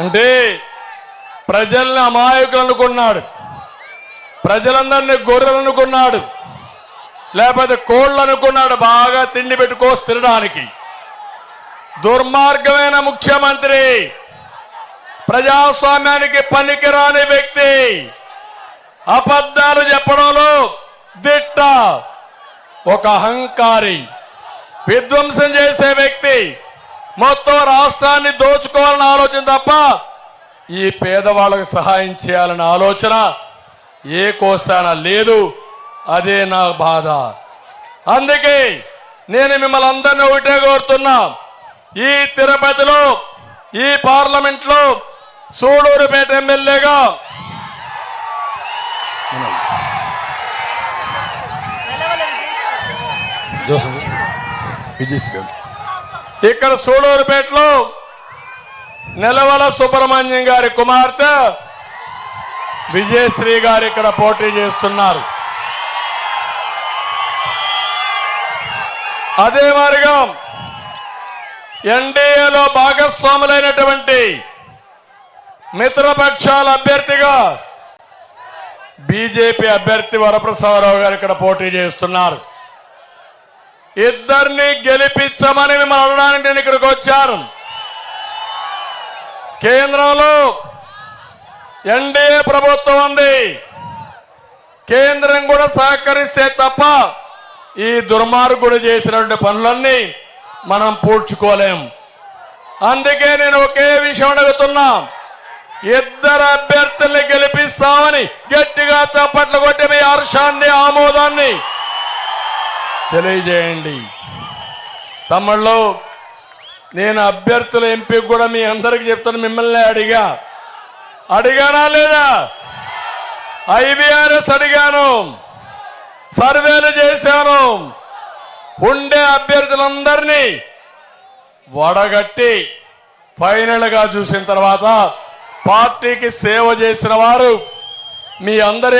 అంటే ప్రజల్ని అమాయకులు అనుకున్నాడు. ప్రజలందరినీ గొర్రెలు అనుకున్నాడు. లేకపోతే కోళ్ళు అనుకున్నాడు బాగా తిండి పెట్టుకో తినడానికి. దుర్మార్గమైన ముఖ్యమంత్రి ప్రజాస్వామ్యానికి పనికిరాని వ్యక్తి అబద్ధాలు చెప్పడంలో దిట్ట ఒక అహంకారి విధ్వంసం చేసే వ్యక్తి మొత్తం రాష్ట్రాన్ని దోచుకోవాలని ఆలోచన తప్ప ఈ పేదవాళ్ళకు సహాయం చేయాలన్న ఆలోచన ఏ కోసాన లేదు. అదే నా బాధ. అందుకే నేను మిమ్మల్ని అందరినీ ఒకటే కోరుతున్నా. ఈ తిరుపతిలో ఈ పార్లమెంట్లో సూడూరుపేట ఎమ్మెల్యేగా ఇక్కడ సూడూరుపేటలో నెలవల సుబ్రహ్మణ్యం గారి కుమార్తె విజయశ్రీ గారు ఇక్కడ పోటీ చేస్తున్నారు. అదే మార్గం ఎన్డీఏలో భాగస్వాములైనటువంటి మిత్రపక్షాల అభ్యర్థిగా బీజేపీ అభ్యర్థి వరప్రసాదరావు గారు ఇక్కడ పోటీ చేస్తున్నారు. ఇద్దరిని గెలిపించమని మిమ్మల్ని అడగడానికి నేను ఇక్కడికి వచ్చాను. కేంద్రంలో ఎన్డీఏ ప్రభుత్వం ఉంది. కేంద్రం కూడా సహకరిస్తే తప్ప ఈ దుర్మార్గుడు చేసినటువంటి పనులన్నీ మనం పూడ్చుకోలేం. అందుకే నేను ఒకే విషయం అడుగుతున్నా. ఇద్దరు అభ్యర్థుల్ని గెలిపిస్తామని గట్టిగా చప్పట్లు కొట్టి మీ హర్షాన్ని ఆమోదాన్ని తెలియజేయండి. తమ్ముళ్ళు నేను అభ్యర్థుల ఎంపిక కూడా మీ అందరికి చెప్తాను మిమ్మల్ని అడిగా. అడిగానా లేదా? ఐబీఆర్ఎస్ అడిగాను. సర్వేలు చేశాను. ఉండే అభ్యర్థులందరినీ వడగట్టి ఫైనల్గా చూసిన తర్వాత పార్టీకి సేవ చేసిన వారు మీ అందరి